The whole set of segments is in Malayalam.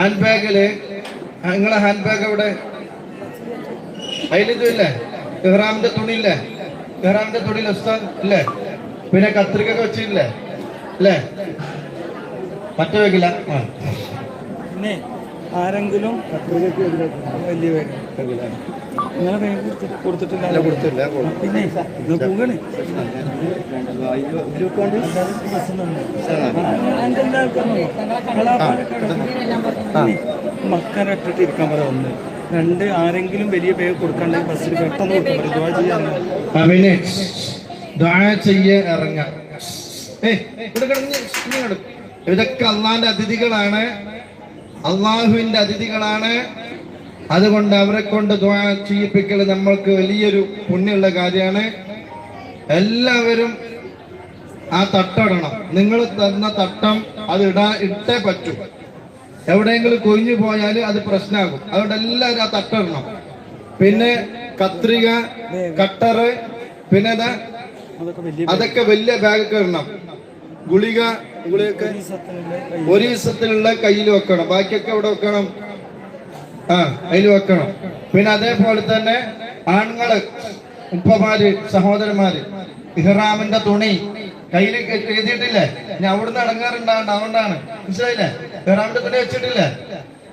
ഹാൻഡ് ബാഗിൽ നിങ്ങളെ ഹാൻഡ് ബാഗ് എവിടെ? അതിലിതില്ലേ ഇഹ്റാമിന്റെ തുണി ഇല്ലേ ഇഹ്റാമിന്റെ തുണിയിൽ ഉസ്താദ് ഇല്ലേ? പിന്നെ കത്രിക ഒക്കെ വെച്ചില്ലേ അല്ലേ മറ്റേ വെക്കില്ല ആരെങ്കിലും വലിയ പേര് നിങ്ങളെ പേര് കൊടുത്തിട്ടില്ല. കൊടുത്തില്ല, പിന്നെ ഇത് പോകണ് മക്കളെ ഇട്ടിട്ട് ഇരിക്കാൻ പറ ഒന്ന്. രണ്ട് ആരെങ്കിലും വലിയ പേര് കൊടുക്കണ്ടെങ്കിൽ ബസ്സിൽ പെട്ടെന്ന് കൊടുക്കാൻ പറയും ചെയ്യാൻ. ചെയ്യ ഇറങ്ങ. ഇതൊക്കെ അള്ളാന്റെ അതിഥികളാണ്. അള്ളാഹുവിന്റെ അതിഥികളാണ്. അതുകൊണ്ട് അവരെ കൊണ്ട് ചെയ്യിപ്പിക്കൽ നമ്മൾക്ക് വലിയൊരു പുണ്യമുള്ള കാര്യമാണ്. എല്ലാവരും ആ തട്ടടണം നിങ്ങൾ തന്ന തട്ടം അത് ഇടാ ഇട്ടേ പറ്റൂ. എവിടെയെങ്കിലും കൊഴിഞ്ഞു പോയാൽ അത് പ്രശ്നമാകും. അതുകൊണ്ട് എല്ലാവരും ആ തട്ടിടണം പിന്നെ കത്രിക കട്ടറ് പിന്നെ അതൊക്കെ വലിയ ബാഗ് വലിയ ബാഗൊക്കെ ഇടണം. ഗുളിക ഗുളിയൊക്കെ ഒരു ദിവസത്തിലുള്ള കയ്യിൽ വെക്കണം. ബാക്കിയൊക്കെ ഇവിടെ വെക്കണം? ആ അതിൽ വെക്കണം. പിന്നെ അതേപോലെ തന്നെ ആണുങ്ങൾ ഉപ്പമാര് സഹോദരന്മാര് ഇഹ്റാമിന്റെ തുണി കയ്യിൽ എഴുതിയിട്ടില്ലേ? ഞാൻ അവിടുന്ന് അടങ്ങാറുണ്ടാകണ്ട അതുകൊണ്ടാണ്. മനസ്സിലായില്ലേ? ഇഹ്റാമിന്റെ തുണി വെച്ചിട്ടില്ലേ?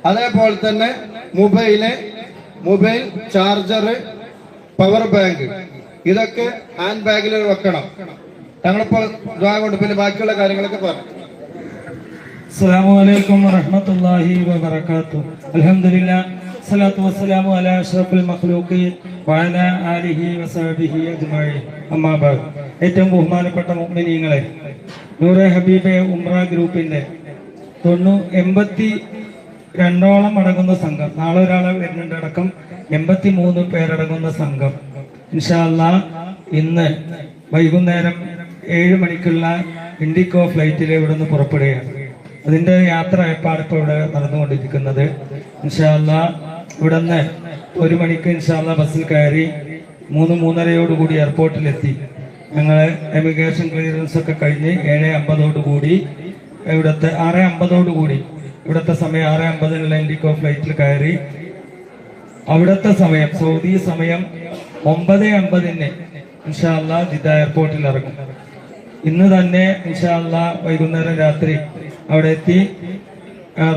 അതേപോലെ തന്നെ mobile mobile charger power bank. ഇതൊക്കെ ഹാൻഡ് ബാഗിൽ വെക്കണം. ഞങ്ങളിപ്പോ ദ്വാ കൊണ്ട് പിന്നെ ബാക്കിയുള്ള കാര്യങ്ങളൊക്കെ പറഞ്ഞു. അസ്സാം വലൈക്കും വറഹമത്തല്ലാഹി വബർക്കാത്തു അലഹമില്ല സ്വലാത്തു വസ്സലാമു അല അഷ്റഫുൽ മഖ്ലൂഖീൻ വഅല ആലിഹി വസഹബിഹി അജ്മഈൻ. അമ്മാ ബഅദ് ഏറ്റവും ബഹുമാനപ്പെട്ട മുഅ്മിനീങ്ങളെ നൂറെ ഹബീബെ ഉംറ ഗ്രൂപ്പിന്റെ തൊണ്ണൂ എൺപത്തി രണ്ടോളം അടങ്ങുന്ന സംഘം നാളെ ഒരാളെ വരുന്നുണ്ട് അടക്കം എൺപത്തി മൂന്ന് പേരടങ്ങുന്ന സംഘം. ഇൻഷാല്ല ഇന്ന് വൈകുന്നേരം ഏഴ് മണിക്കുള്ള ഇൻഡിക്കോ ഫ്ലൈറ്റിൽ ഇവിടുന്ന് പുറപ്പെടുകയാണ്. അതിന്റെ യാത്ര ഏർപ്പാട് ഇപ്പോൾ ഇവിടെ നടന്നുകൊണ്ടിരിക്കുന്നത്. ഇൻഷാല്ല ഇവിടെ നിന്ന് ഒരു മണിക്ക് ഇൻഷാല്ല ബസ്സിൽ കയറി മൂന്ന് മൂന്നരയോടുകൂടി എയർപോർട്ടിലെത്തി. ഞങ്ങൾ എമിഗ്രേഷൻ ക്ലിയറൻസ് ഒക്കെ കഴിഞ്ഞ് ഏഴ് അമ്പതോട് കൂടി ഇവിടുത്തെ ആറ് അമ്പതോട് കൂടി ഇവിടുത്തെ സമയം ആറ് അമ്പതിനുള്ള ഇൻഡിക്കോ ഫ്ലൈറ്റിൽ കയറി. അവിടുത്തെ സമയം സൗദി സമയം ഒമ്പത് അമ്പതിന് ഇൻഷാല്ല ജിദ്ദ എയർപോർട്ടിൽ ഇറങ്ങും. ഇന്ന് തന്നെ ഇൻഷാല്ല വൈകുന്നേരം രാത്രി അവിടെ എത്തി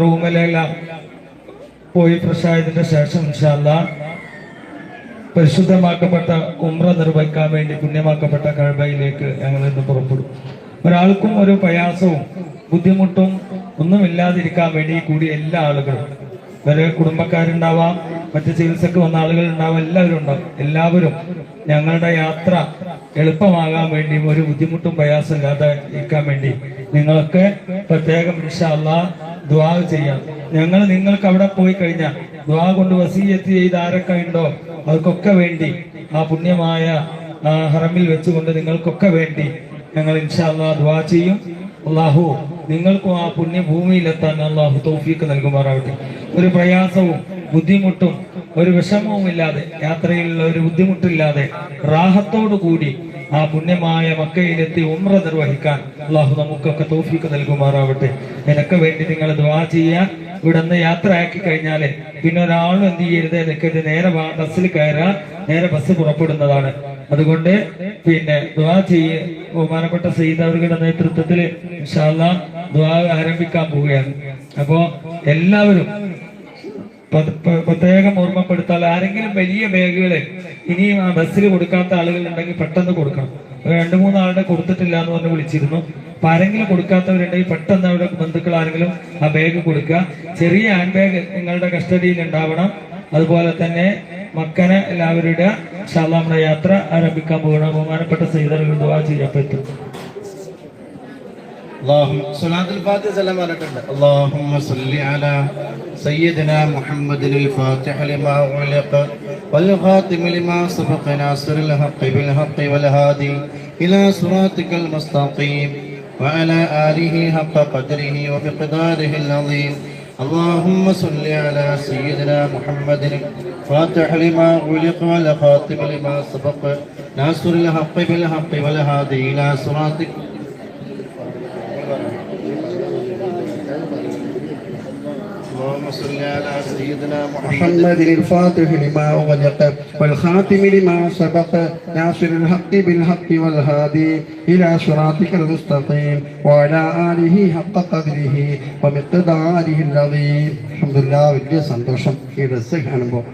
റൂമിലെല്ലാം പോയി ഫ്രഷ് ആയതിന്റെ ശേഷം ഇൻഷാല്ല പരിശുദ്ധമാക്കപ്പെട്ട ഉമ്ര നിർവഹിക്കാൻ വേണ്ടി പുണ്യമാക്കപ്പെട്ട കഴബയിലേക്ക് ഞങ്ങൾ ഇന്ന് പുറപ്പെടും. ഒരാൾക്കും ഒരു പ്രയാസവും ബുദ്ധിമുട്ടും ഒന്നുമില്ലാതിരിക്കാൻ വേണ്ടി കൂടി എല്ലാ ആളുകളും വരെ കുടുംബക്കാരുണ്ടാവാം മറ്റ് ചികിത്സക്ക് വന്ന ആളുകൾ ഉണ്ടാവാം എല്ലാവരും ഉണ്ടാവും. എല്ലാവരും ഞങ്ങളുടെ യാത്ര എളുപ്പമാകാൻ വേണ്ടിയും ഒരു ബുദ്ധിമുട്ടും പ്രയാസം ഇല്ലാതെ ഇരിക്കാൻ വേണ്ടി നിങ്ങളൊക്കെ പ്രത്യേകം ഇൻഷാല്ല ദ്വാ ചെയ്യാം. ഞങ്ങൾ നിങ്ങൾക്ക് അവിടെ പോയി കഴിഞ്ഞാൽ ദ്വാ കൊണ്ട് വസീയത്ത് ചെയ്ത് ആരൊക്കെ ഉണ്ടോ അവർക്കൊക്കെ വേണ്ടി ആ പുണ്യമായ ഹറമിൽ വെച്ചുകൊണ്ട് നിങ്ങൾക്കൊക്കെ വേണ്ടി ഞങ്ങൾ ഇൻഷാല്ല ദ്വാ ചെയ്യും. അള്ളാഹു നിങ്ങൾക്കും ആ പുണ്യഭൂമിയിലെത്താൻ അള്ളാഹു തൗഫീക്ക് നൽകുമാറാകട്ടെ. ഒരു പ്രയാസവും ബുദ്ധിമുട്ടും ഒരു വിഷമവും ഇല്ലാതെ യാത്രയിൽ ഒരു ബുദ്ധിമുട്ടില്ലാതെ റാഹത്തോടു കൂടി ആ പുണ്യമായ മക്കയിലെത്തി ഉമ്ര നിർവഹിക്കാൻ അള്ളാഹു നമുക്കൊക്കെ തോഫിക്ക് നൽകുമാറാവട്ടെ എനക്ക് വേണ്ടി നിങ്ങൾ ദ്വാ ചെയ്യാൻ ഇവിടെ നിന്ന് യാത്രയാക്കി കഴിഞ്ഞാൽ പിന്നെ ഒരാളും എന്ത് ചെയ്യരുത്? നിൽക്കരുത് നേരെ ബസ്സിൽ കയറാൻ നേരെ ബസ് പുറപ്പെടുന്നതാണ്. അതുകൊണ്ട് പിന്നെ ദ്വാ ചെയ്യ. ബഹുമാനപ്പെട്ട സയ്യിദ് അവരുടെ നേതൃത്വത്തിൽ ഇൻഷാല്ല ദ്വാ ആരംഭിക്കാൻ പോവുകയാണ്. അപ്പോ എല്ലാവരും പ്രത്യേകം ഓർമ്മപ്പെടുത്താൽ ആരെങ്കിലും വലിയ ബാഗുകളെ ഇനിയും ആ ബസ്സിൽ കൊടുക്കാത്ത ആളുകൾ ഉണ്ടെങ്കിൽ പെട്ടെന്ന് കൊടുക്കണം. രണ്ടു മൂന്നാളുടെ കൊടുത്തിട്ടില്ല എന്ന് പറഞ്ഞ് വിളിച്ചിരുന്നു. അപ്പൊ ആരെങ്കിലും കൊടുക്കാത്തവരുണ്ടെങ്കിൽ പെട്ടെന്ന് അവരുടെ ബന്ധുക്കൾ ആരെങ്കിലും ആ ബാഗ് കൊടുക്കുക. ചെറിയ ഹാൻഡ് ബാഗ് നിങ്ങളുടെ കസ്റ്റഡിയിൽ ഉണ്ടാവണം. അതുപോലെ തന്നെ മക്കനെ എല്ലാവരും ഇടുക ഇൻഷാല്ലാ നമ്മുടെ യാത്ര ആരംഭിക്കാൻ പോകണം ബഹുമാനപ്പെട്ട സൈതകൾ ദുവാ ചെയ്യാൻ പറ്റും اللهم صلاة الفاتحة سلام عليك اللهم صل على سيدنا محمد الفاتح لما أغلق والخاتم لما سبق ناصر الحق بالحق والهادي إلى صراطك المستقيم وعلى آله حق قدره وبقداره العظيم اللهم صل على سيدنا محمد فاتح لما أغلق والخاتم لما سبق ناصر الحق بالحق والهادي إلى صراطك اللهم صل على سيدنا محمد محمد الفاتح لما أغلق والخاتم لما سبق ناصر الحق بالحق والهادي إلى صراطك المستقيم وعلى آله حق قدره ومقداره العظيم الحمد لله വലിയ സന്തോഷം ഈ ഡ്രസ്സ് കാണുമ്പോൾ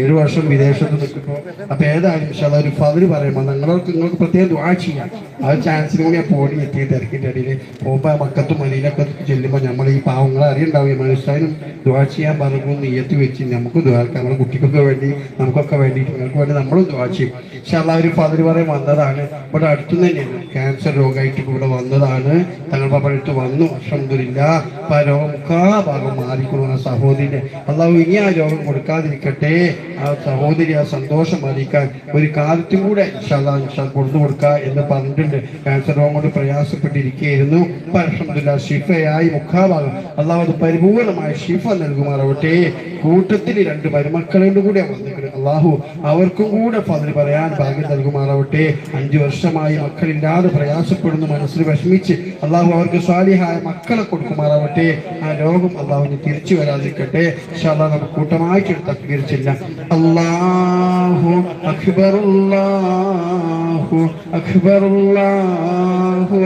ഏഴ് വർഷം വിദേശത്ത് നിൽക്കുമ്പോൾ അപ്പോൾ ഏതായാലും പക്ഷെ ഒരു ഫതിൽ പറയുമ്പോൾ നിങ്ങൾക്ക് നിങ്ങൾക്ക് പ്രത്യേകം ദുആ ചെയ്യാം. ആ ചാൻസിന് കൂടി ഞാൻ പോടി എത്തി തിരക്കിന്റെ ഇടയിൽ പോകുമ്പോൾ മക്കത്തും മലയിലൊക്കെ ചെല്ലുമ്പോൾ നമ്മൾ ഈ പാവങ്ങളെ അറിയണ്ടാവും മനുഷ്യനും ദുആ ചെയ്യാൻ പറഞ്ഞു നീയത്ത് വെച്ച് നമുക്ക് ദ്വാർക്കാം നമ്മുടെ കുട്ടിക്കൊക്കെ വേണ്ടി നമുക്കൊക്കെ വേണ്ടിയിട്ട് നിങ്ങൾക്ക് വേണ്ടി നമ്മളും ദുആ ചെയ്യും. പക്ഷെ അല്ല ഒരു ഫതിൽ പറയും വന്നതാണ്. ഇവിടെ അടുത്തു തന്നെയാണ്. ക്യാൻസർ രോഗമായിട്ട് ഇവിടെ വന്നതാണ്. തങ്ങൾ അടുത്ത് വന്നു. അൽഹംദുലില്ല അപ്പം ആ രോഗം മുക്കാഭാഗം മാറിക്കൊള്ളുന്ന സഹോദരിനെ അള്ളാഹു ഇനി ആ രോഗം കൊടുക്കാതിരിക്കട്ടെ. ആ സഹോദരി ആ സന്തോഷം അറിയിക്കാൻ ഒരു കാലത്തും കൂടെ ഇൻഷാല്ലാ ഇൻഷാ കൊടുക്കുക എന്ന് പറഞ്ഞിട്ടുണ്ട്. ക്യാൻസർ രോഗം കൊണ്ട് പ്രയാസപ്പെട്ടിരിക്കുകയായിരുന്നു. പരഷമില്ല ഷിഫയായി മുഖാഭാഗം അള്ളാഹ് പരിപൂർണമായ ഷിഫ നൽകുമാറാവട്ടെ. കൂട്ടത്തിൽ രണ്ട് മരുമക്കളോട് കൂടെ വന്നിട്ടുണ്ട്. അള്ളാഹു അവർക്കും കൂടെ ഫതിൽ പറയാൻ ഭാഗ്യം നൽകുമാറാവട്ടെ. അഞ്ചു വർഷമായി മക്കളില്ലാതെ പ്രയാസപ്പെടുന്നു മനസ്സിൽ വിഷമിച്ച് അള്ളാഹു അവർക്ക് സ്വാലിഹായ മക്കളെ കൊടുക്കുമാറാവട്ടെ. ആ രോഗം അള്ളാഹുവിന് തിരിച്ചു വരാതിരിക്കട്ടെ. ഇൻഷാല്ലാ നമുക്ക് കൂട്ടമായിട്ട് തക്വീരിച്ചില്ല അള്ളാഹു അക്ബർ അല്ലാഹു അക്ബർ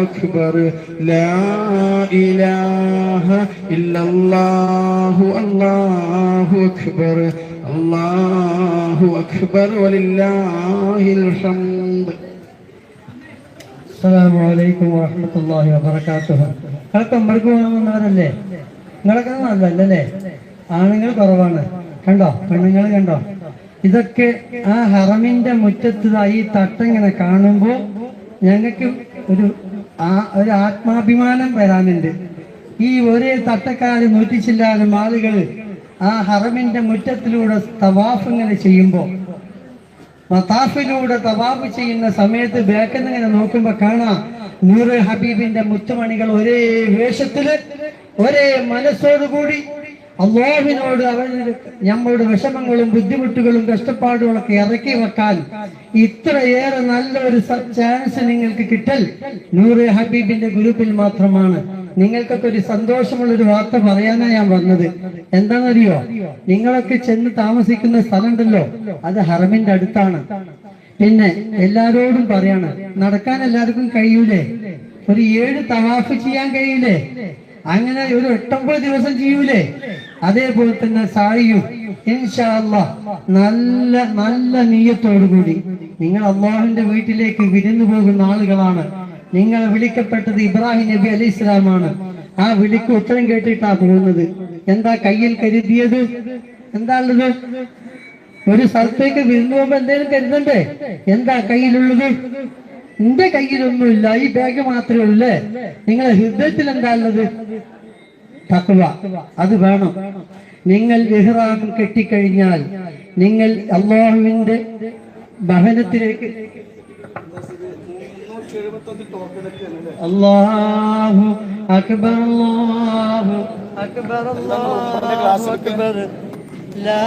അക്ബർ. ലാ ഇലാഹ ഇല്ലല്ലാഹു അല്ലാഹു അക്ബർ. അല്ലാഹു അക്ബർ വലില്ലാഹിൽ ഹംദ് അസ്സലാമു അലൈക്കും വറഹ്മത്തുള്ളാഹി വബറകാതുഹു. നിങ്ങളൊക്കെ ഉമ്മർക്ക് വന്നവരല്ലേ നിങ്ങളൊക്കെ നല്ലല്ലേ? ആണുങ്ങൾ കുറവാണ്. കണ്ടോ? പെണ്ണുങ്ങൾ കണ്ടോ? ഇതൊക്കെ ആ ഹറമിന്റെ മുറ്റത്ത് ദാ ഈ തട്ടിങ്ങനെ കാണുമ്പോൾ ഞങ്ങൾക്ക് ഒരു ആ ഒരു ആത്മാഭിമാനം വരാനുണ്ട്. ഈ ഒരേ തട്ടക്കാര് നൂറ്റിച്ചില്ലാതെ ആളുകൾ ആ ഹറമിന്റെ മുറ്റത്തിലൂടെ തവാഫ് ഇങ്ങനെ ചെയ്യുമ്പോൾ മതാഫിലൂടെ തവാഫ് ചെയ്യുന്ന സമയത്ത് ബേക്കെന്നിങ്ങനെ നോക്കുമ്പോ കാണാം നൂറ് ഹബീബിന്റെ മുത്തുമണികൾ ഒരേ വേഷത്തിൽ ഒരേ മനസ്സോടുകൂടി അള്ളാഹുവിനോട് അവരുടെ നമ്മളുടെ വിഷമങ്ങളും ബുദ്ധിമുട്ടുകളും കഷ്ടപ്പാടുകളും ഒക്കെ ഇറക്കി വെക്കാൻ ഇത്രയേറെ നല്ലൊരു ചാൻസ് നിങ്ങൾക്ക് കിട്ടൽ നൂറ് ഹബീബിന്റെ ഗ്രൂപ്പിൽ മാത്രമാണ്. നിങ്ങൾക്കൊക്കെ ഒരു സന്തോഷമുള്ളൊരു വാർത്ത പറയാനാണ് ഞാൻ വന്നത്. എന്താണെന്നറിയോ? നിങ്ങളൊക്കെ ചെന്ന് താമസിക്കുന്ന സ്ഥലമുണ്ടല്ലോ. അത് ഹറമിന്റെ അടുത്താണ്. പിന്നെ എല്ലാരോടും പറയാണ് നടക്കാൻ എല്ലാവർക്കും കഴിയൂലേ? ഒരു ഏഴ് തവാഫ് ചെയ്യാൻ കഴിയൂലേ? അങ്ങനെ ഒരു എട്ടൊമ്പത് ദിവസം ചെയ്യൂലേ? അതേപോലെ തന്നെ സായിയും നല്ല നല്ല നീയത്തോടു കൂടി നിങ്ങൾ അള്ളാഹുവിന്റെ വീട്ടിലേക്ക് വിരുന്നു പോകുന്ന ആളുകളാണ്. നിങ്ങൾ വിളിക്കപ്പെട്ടത് ഇബ്രാഹിം നബി അലി ഇസ്ലാമാണ് ആ വിളിക്ക് ഉത്തരം കേട്ടിട്ടാ പോകുന്നത്. എന്താ കയ്യിൽ കരുതിയത്? എന്താ ഉള്ളത്? ഒരു സ്ഥലത്തേക്ക് വിരുന്നു പോകുമ്പോ എന്തെങ്കിലും കരുതണ്ടേ? എന്താ കയ്യിലുള്ളത്? എന്റെ കയ്യിലൊന്നുമില്ല. ഈ ബാഗ് മാത്രമേ ഉള്ളേ. നിങ്ങളെ ഹൃദയത്തിൽ എന്താ ഉള്ളത്? തക്കുവ അത് വേണം. നിങ്ങൾ ഇഹ്റാം കെട്ടിക്കഴിഞ്ഞാൽ നിങ്ങൾ അള്ളാഹുവിന്റെ ഭവനത്തിലേക്ക് അല്ലാഹു അക്ബർ അല്ലാഹു അക്ബർ അല്ലാഹു അക്ബർ. ലാ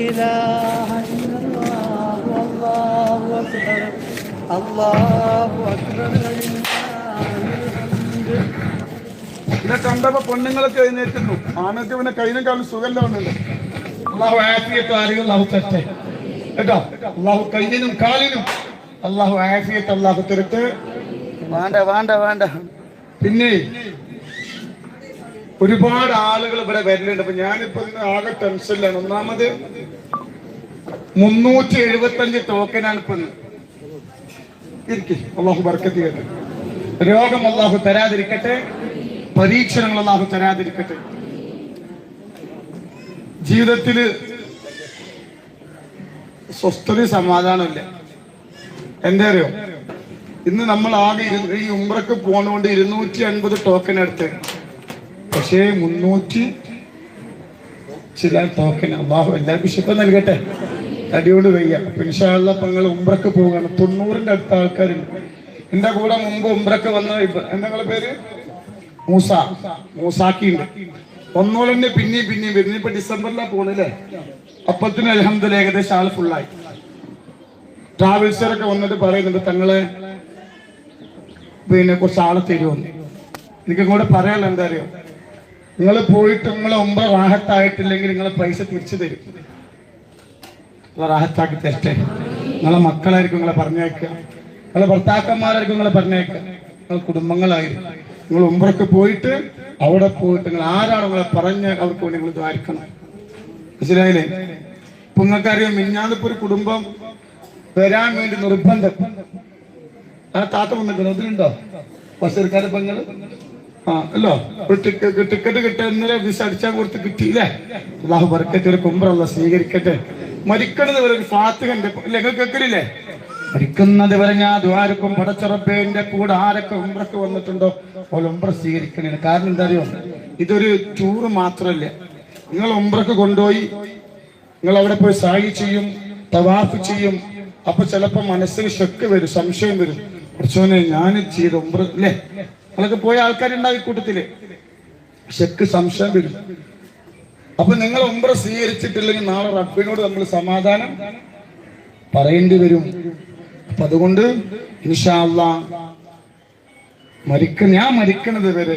ഇലാഹ ഇല്ലല്ലാഹു അല്ലാഹു അക്ബർ. അല്ലാഹു അക്ബർ പിന്നെ കണ്ടപ്പോ പെണ്ണുങ്ങളൊക്കെ എഴുന്നേറ്റുന്നു ആണൊക്കെ പിന്നെ കഴിഞ്ഞ കാലും സുഖല്ല വന്നില്ല അള്ളാഹു അള്ളാഹു തരട്ടെ. കേട്ടോ? അള്ളാഹു കാലിനും അള്ളാഹു ആഫിയത്ത് അള്ളാഹു തരത്ത് വേണ്ട വേണ്ട വേണ്ട. പിന്നെ ഒരുപാട് ആളുകൾ ഇവിടെ വരലുണ്ട് അപ്പൊ ഞാനിപ്പോ ഇന്ന് ആകെ ടെൻഷനിലാണ്. ഒന്നാമത് മുന്നൂറ്റി എഴുപത്തി അഞ്ച് ടോക്കനാണ് ഇപ്പൊ. ഇരിക്ക്. അള്ളാഹു വർക്കത്തി രോഗം അള്ളാഹു തരാതിരിക്കട്ടെ. പരീക്ഷണങ്ങൾ അള്ളാഹു തരാതിരിക്കട്ടെ. ജീവിതത്തിൽ സ്വസ്ഥത സമാധാനമില്ല എന്താ അറിയോ ഇന്ന് നമ്മൾ ആകെ ഈ ഉംറക്ക് പോണോണ്ട് ഇരുന്നൂറ്റി അൻപത് ടോക്കൺ എടുത്ത്. പക്ഷേ മുന്നൂറ്റി ചില ടോക്കൺ അള്ളാഹു എല്ലാവർക്കും ഇഷ്ടം നൽകട്ടെ. തടിയോട് വയ്യ. പിൻഷാള്ള പങ്ങൾ ഉംറക്ക് പോവുകയാണ്. തൊണ്ണൂറിന്റെ അടുത്ത ആൾക്കാരുണ്ട്. എന്റെ കൂടെ മുമ്പ് ഉംറക്ക് വന്ന എന്താ പേര്? മൂസ. മൂസാക്കി ഉണ്ട് ഒന്നോളന്നെ പിന്നെയും പിന്നെയും വരുന്നു. ഇപ്പൊ ഡിസംബറിലാ പോണല്ലേ അപ്പത്തിന് അലഹമ്മദ് ഏകദേശം ആൾ ഫുള്ളായി ട്രാവൽസറൊക്കെ വന്നിട്ട് പറയുന്നുണ്ട് തങ്ങളെ പിന്നെ കുറച്ച് ആളെ തരുമെന്ന് എനിക്ക് കൂടെ പറയാനുള്ള എന്താ അറിയോ നിങ്ങൾ പോയിട്ട് നിങ്ങളെ ഒമ്പ റാഹത്തായിട്ടില്ലെങ്കിൽ നിങ്ങളെ പൈസ തിരിച്ചു തരും. റാഹത്താക്കി തരട്ടെ. നിങ്ങളെ മക്കളായിരിക്കും നിങ്ങളെ പറഞ്ഞേക്കുക നിങ്ങളെ ഭർത്താക്കന്മാരായിരിക്കും നിങ്ങളെ പറഞ്ഞേക്കുക നിങ്ങൾ കുടുംബങ്ങളായിരിക്കും. നിങ്ങൾ ഉമ്പറൊക്കെ പോയിട്ട് അവിടെ പോയിട്ട് നിങ്ങൾ ആരാണ് നിങ്ങളെ പറഞ്ഞ് അവർക്ക് വേണ്ടി നിങ്ങൾ ദ്വാരിക്കണം. മനസ്സിലായില്ലേ? ഇപ്പൊ നിങ്ങൾക്കറിയാം മിന്നാതിപ്പോ ഒരു കുടുംബം വരാൻ വേണ്ടി നിർബന്ധം. ആ താത്ത വന്നിട്ടുണ്ട് അതിലുണ്ടോ ബസ്സെടുക്കാതെ പെങ്ങൾ ആ അല്ലോ? ടിക്കറ്റ് ഇന്നലെ വിസ അടിച്ചാൽ കൊടുത്ത് കിട്ടിയില്ലേ? അള്ളാഹു ബർക്കത്ത് ഒരു കുമ്പറല്ല സ്വീകരിക്കട്ടെ. മരിക്കണത് വരെ ഒരു ഫാത്തിഹന്റെ ഇല്ലേ നിങ്ങൾ കേൾക്കലില്ലേ മരിക്കുന്നത് വരെ ഞാൻ ദ്വാരക്കും പടച്ചുറപ്പേന്റെ കൂടെ ആരൊക്കെ ഉംറക്ക് വന്നിട്ടുണ്ടോ? അപ്പോൾ ഉംറ സ്വീകരിക്കണേ കാരണം എന്താ അറിയോ? ഇതൊരു ടൂറ് മാത്രല്ല. നിങ്ങൾ ഉംറക്ക് കൊണ്ടുപോയി നിങ്ങൾ അവിടെ പോയി സായി ചെയ്യും തവാഫ് ചെയ്യും അപ്പൊ ചിലപ്പോ മനസ്സിൽ ഷെക്ക് വരും സംശയം വരും. കുറച്ചോനെ ഞാൻ ചെയ്ത ഉംറ അല്ലേ അതൊക്കെ പോയ ആൾക്കാരുണ്ടാവും കൂട്ടത്തിൽ. ഷെക്ക് സംശയം വരും. അപ്പൊ നിങ്ങൾ ഉംറ സ്വീകരിച്ചിട്ടില്ലെങ്കിൽ നാളെ റബ്ബിനോട് നമ്മൾ സമാധാനം പറയേണ്ടി വരും. അപ്പൊ അതുകൊണ്ട് ഇൻഷാല്ല മരിക്ക ഞാൻ മരിക്കണത് വരെ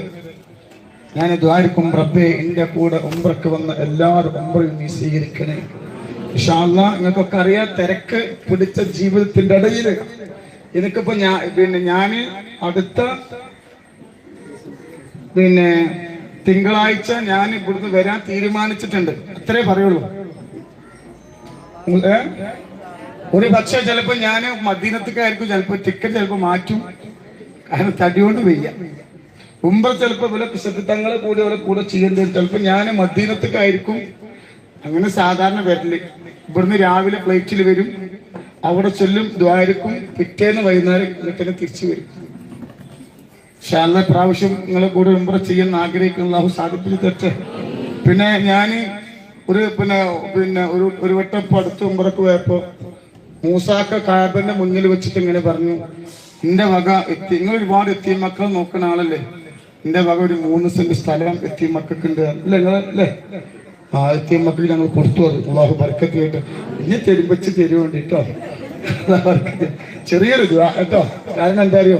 ഞാൻ ദ്വാരിക്കും റബ്ബെ എന്റെ കൂടെ ഉംറക്ക് വന്ന എല്ലാവരും ഒമ്പ്രയും നീ സ്വീകരിക്കണേ. നിങ്ങൾക്കൊക്കെ അറിയാം തിരക്ക് പിടിച്ച ജീവിതത്തിന്റെ ഇടയിൽ. എനിക്കിപ്പോ ഞാൻ പിന്നെ ഞാൻ അടുത്ത പിന്നെ തിങ്കളാഴ്ച ഞാൻ ഇവിടുന്ന് വരാൻ തീരുമാനിച്ചിട്ടുണ്ട്. അത്രേ പറയുള്ളൂ? ഒരു പക്ഷേ ചിലപ്പോ ഞാൻ മദീനത്തേക്കായിരിക്കും ചിലപ്പോ ടിക്കറ്റ് ചിലപ്പോ മാറ്റും. കാരണം തടികൊണ്ട് വയ്യ. മുമ്പ് ചിലപ്പോ ഇവിടെ തങ്ങളെ കൂടി അവരെ കൂടെ ചെയ്യേണ്ടി വരും. ചിലപ്പോ ഞാൻ മദീനത്തേക്കായിരിക്കും അങ്ങനെ സാധാരണ വരൽ. ഇവിടുന്ന് രാവിലെ ഫ്ലൈറ്റിൽ വരും. അവിടെ ചൊല്ലും ദ്വാരക്കും പിറ്റേന്ന് വൈകുന്നേരം ഇങ്ങോട്ടന്നെ തിരിച്ചു വരും. ശാല പ്രാവശ്യം നിങ്ങളെ കൂടെ ഉംറ ചെയ്യാൻ ആഗ്രഹിക്കുന്ന അള്ളാഹു സാധിപ്പിച്ചു തരട്ടെ പിന്നെ ഞാൻ ഒരു പിന്നെ പിന്നെ ഒരു ഒരു വട്ടം ഇപ്പൊ അടുത്ത് ഉംറക്ക് പോയപ്പോ മൂസാക്ക കാബന്റെ മുന്നിൽ വെച്ചിട്ട് ഇങ്ങനെ പറഞ്ഞു എന്റെ വക എത്തി നിങ്ങൾ ഒരുപാട് എത്തിയ മക്കൾ നോക്കുന്ന ആളല്ലേ? എന്റെ വക ഒരു മൂന്ന് സെന്റ് സ്ഥലം എത്തിയ മക്കൾക്ക് ഉണ്ട് അല്ലേ? നിങ്ങൾ അല്ലേ ആ എത്തിയ മക്കൾ ഞങ്ങൾ കൊടുത്തു അത്. അള്ളാഹു ബർക്കത്ത് കേട്ട് ഇനി തെരുമ്പച്ച് തരുവേണ്ടിട്ടോ ചെറിയൊരു ദുആ കേട്ടോ. കാരണം എന്താ അറിയോ?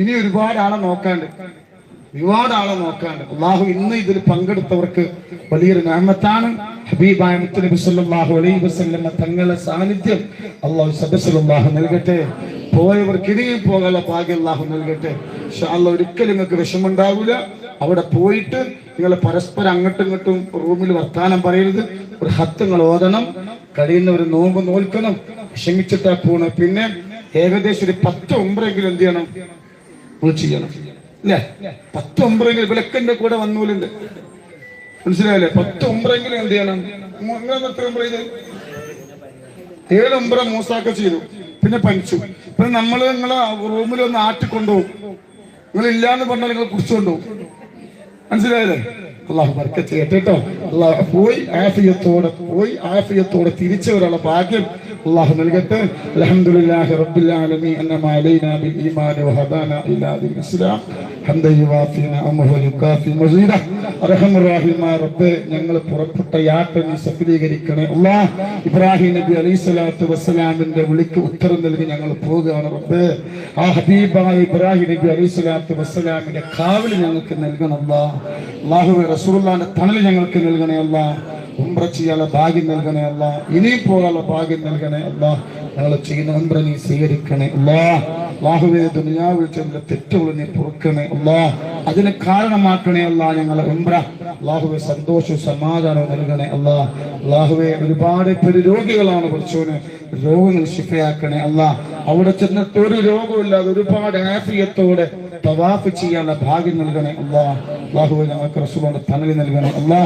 ഇനി ഒരുപാട് ആളെ നോക്കാണ്ട്. ഒരുപാട് ആളെ നോക്കാണ്ട്. അള്ളാഹു ഇന്ന് ഇതിൽ പങ്കെടുത്തവർക്ക് വലിയൊരു നാമത്താണ്. ഹബീബായ മുത്തനബി അലൈഹി വസല്ലമ തങ്ങളുടെ സാന്നിധ്യം അള്ളാഹു സദസ്സിൽ നൽകട്ടെ. പോയവർക്ക് ഇനിയും പോകാനുള്ള ഭാഗ്യം അള്ളാഹു നൽകട്ടെ. പക്ഷെ അല്ല ഒരിക്കലും നിങ്ങൾക്ക് വിഷമമുണ്ടാവില്ല അവിടെ പോയിട്ട് നിങ്ങൾ പരസ്പരം അങ്ങോട്ടും ഇങ്ങോട്ടും റൂമിൽ വർത്താനം പറയരുത്. ഒരു ഹത്തുങ്ങൾ ഓതണം. കഴിയുന്നവർ നോമ്പ് നോൽക്കണം. ക്ഷമിച്ചിട്ടാ പോണ്. പിന്നെ ഏകദേശം ഒരു പത്ത് ഒമ്പതെങ്കിലും എന്ത് ചെയ്യണം? ചെയ്യണം. അല്ലേ പത്ത് ഒമ്പതെങ്കിലും വിലക്കിന്റെ കൂടെ വന്നൂലുണ്ട്. മനസ്സിലായില്ലേ? പത്ത് ഒമ്പതെങ്കിലും എന്ത് ചെയ്യണം? നിങ്ങൾ ഏഴ് മൂസാക്ക ചെയ്തു. പിന്നെ പനിച്ചു. പിന്നെ നമ്മൾ നിങ്ങളെ റൂമിൽ ഒന്ന് ആട്ടിക്കൊണ്ടുപോകും നിങ്ങൾ ഇല്ലാന്ന് പറഞ്ഞാൽ നിങ്ങൾ കുറിച്ചുകൊണ്ടുപോകും മനസ്സിലായല്ലേ? അള്ളാഹു ബർക്കത്ത് ചെയ്യട്ടെ കേട്ടോ അള്ളാഹു പോയി ആഫിയത്തോടെ പോയി ആഫിയത്തോടെ തിരിച്ചു വരാനുള്ള ഭാഗ്യം അള്ളാഹു നൽകട്ടെ. അൽഹംദുലില്ലാഹി റബ്ബിൽ ആലമീൻ. അന്നമാ അലൈനാ ബിൽ ഈമാൻ വഹദാന ഇലാ ദിൽ ഇസ്ലാം. ഹംദ യുവാഫി നഅമഹു യുകാഫി മസീദ. അർഹമർ റഹീമായ റബ്ബേ ഞങ്ങൾ പുറപ്പെട്ട യാത്ര നീ സഫലീകരിക്കണേ അല്ലാഹ് ഇബ്രാഹിം നബി അലൈഹി സ്വലാത്തു വസ്സലാമിന്റെ വിളിക്ക് ഉത്തരം നൽകി ഞങ്ങൾ പോവുകയാണ് റബ്ബേ. ആ ഹബീബായ ഇബ്രാഹിം നബി അലൈഹി സ്വലാത്തു വസ്സലാമിന്റെ കാവൽ ഞങ്ങൾക്ക് നൽകണം അല്ലാഹു അള്ളാഹുവെ റസൂലുള്ളാഹിന്റെ തണൽ ഞങ്ങൾക്ക് നൽകണേ അല്ലാഹ് ഉംറ ചെയ്യാനുള്ള ഭാഗ്യം നൽകണേ അല്ല. ഇനിയും പോകാനുള്ള ഭാഗ്യം നൽകണേ അല്ല. ഞങ്ങൾ ചെയ്യുന്ന ഉംറ നീ സ്വീകരിക്കണേ അല്ലാ. അള്ളാഹുവെ ദുനിയാവിൽ ചെന്ന തെറ്റുകൾ നീ പൊറുക്കണേ അല്ലാ. അതിന് കാരണമാക്കണേ അല്ല ഞങ്ങളെ ഉംറ. അള്ളാഹുവെ സന്തോഷവും സമാധാനവും നൽകണേ അല്ല. അള്ളാഹുവെ ഒരുപാട് പേര് രോഗികളാണ് കുറച്ചോന് രോഗങ്ങൾ ശിഫയാക്കണേ അല്ല. അവിടെ ചെന്നിട്ട് ഒരു രോഗമില്ലാതെ ഒരുപാട് ആഫിയത്തോടെ തവാഫ് ചെയ്യാനുള്ള ഭാഗ്യം നൽകണേ അല്ലാ. അള്ളാഹുവെ ഞങ്ങൾക്ക് റസൂലോട് തണലി നൽകണേ അല്ലാ.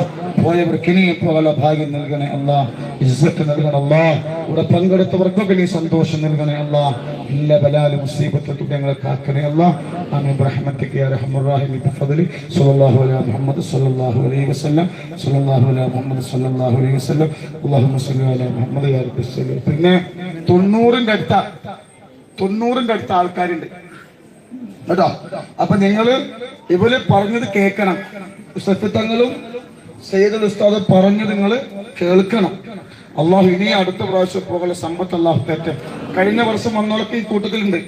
പോയവർക്ക് ഇനിയും പോകാനുള്ള ഭാഗ്യം നൽകണേ അല്ലാ. ഇസ്സത്ത് നൽകണേ അല്ലാ. ഇവിടെ പങ്കെടുത്തവർക്കൊക്കെ നീ സന്തോഷം നൽകണേ അല്ലാ. എല്ലാ ബലാലും മുസീബത്തും ഞങ്ങളെ കാക്കണേ അല്ലാ. ആമീൻ. റഹ്മത്തിക്ക് യാ റഹ്മർ റഹീം. ബിഫദ്ലി സ്വല്ലല്ലാഹു അലാ മുഹമ്മദ് സ്വല്ലല്ലാഹു അലൈഹി വസല്ലം. സ്വല്ലല്ലാഹു അലൈഹി മുഹമ്മദ് സ്വല്ലല്ലാഹു അലൈഹി വസല്ലം. അല്ലാഹുമ്മ സ്വല്ലി അലാ മുഹമ്മദ് പിന്നെ തൊണ്ണൂറിന്റെ അടുത്ത തൊണ്ണൂറിന്റെ അടുത്ത ആൾക്കാരുണ്ട്. കേട്ടോ? അപ്പൊ നിങ്ങൾ ഇവർ പറഞ്ഞത് കേൾക്കണം. സഫിത്തങ്ങളും സയ്യിദുൽ ഉസ്താദ് പറഞ്ഞത് നിങ്ങൾ കേൾക്കണം. അള്ളാഹു ഇനി അടുത്ത പ്രാവശ്യം പോകല സമ്പത്ത് അള്ളാഹു തേറ്റ. കഴിഞ്ഞ വർഷം വന്നോളൊക്കെ ഈ കൂട്ടത്തിലുണ്ട്.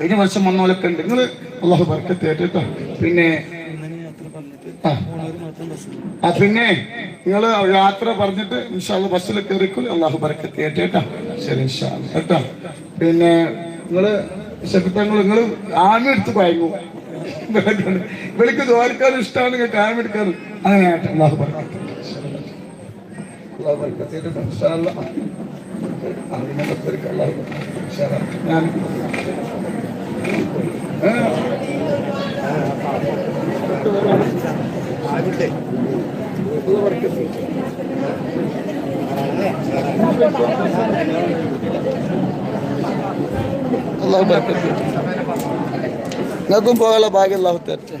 കഴിഞ്ഞ വർഷം വന്നോളൊക്കെ ഉണ്ട്. നിങ്ങൾ അള്ളാഹു ബർക്കത്ത് കേട്ടോ. പിന്നെ ആ. പിന്നെ നിങ്ങൾ യാത്ര പറഞ്ഞിട്ട് ഇൻഷാല്ല ബസ്സിൽ കയറിക്കോ അള്ളാഹു ചെയ്യട്ടെ കേട്ടോ. ശരി ഇൻഷാ കേട്ടോ? പിന്നെ നിങ്ങൾ ശക്തങ്ങൾ നിങ്ങൾ ആമെടുത്ത് പയങ്ങും ഇവർക്ക് ദ്വാരക്കാർ ഇഷ്ടമാണ് നിങ്ങൾക്ക് ആമി എടുക്കാറ്. അങ്ങനെ ആട്ടെ അള്ളാഹു അള്ളാഹു ബർക്കത്ത് ചെയ്യട്ടെ ഇൻഷാല്ല ആമിനെ ബർക്കത്ത് അള്ളാഹു ബർക്കത്ത് ഇൻഷാല്ലാ. ഞാൻ ഏ? അള്ളാഹു ബർക്കത്ത് ചെയ്യട്ടെ. നിങ്ങൾക്കും പോകാനുള്ള ഭാഗ്യം അള്ളാഹു തരട്ടെ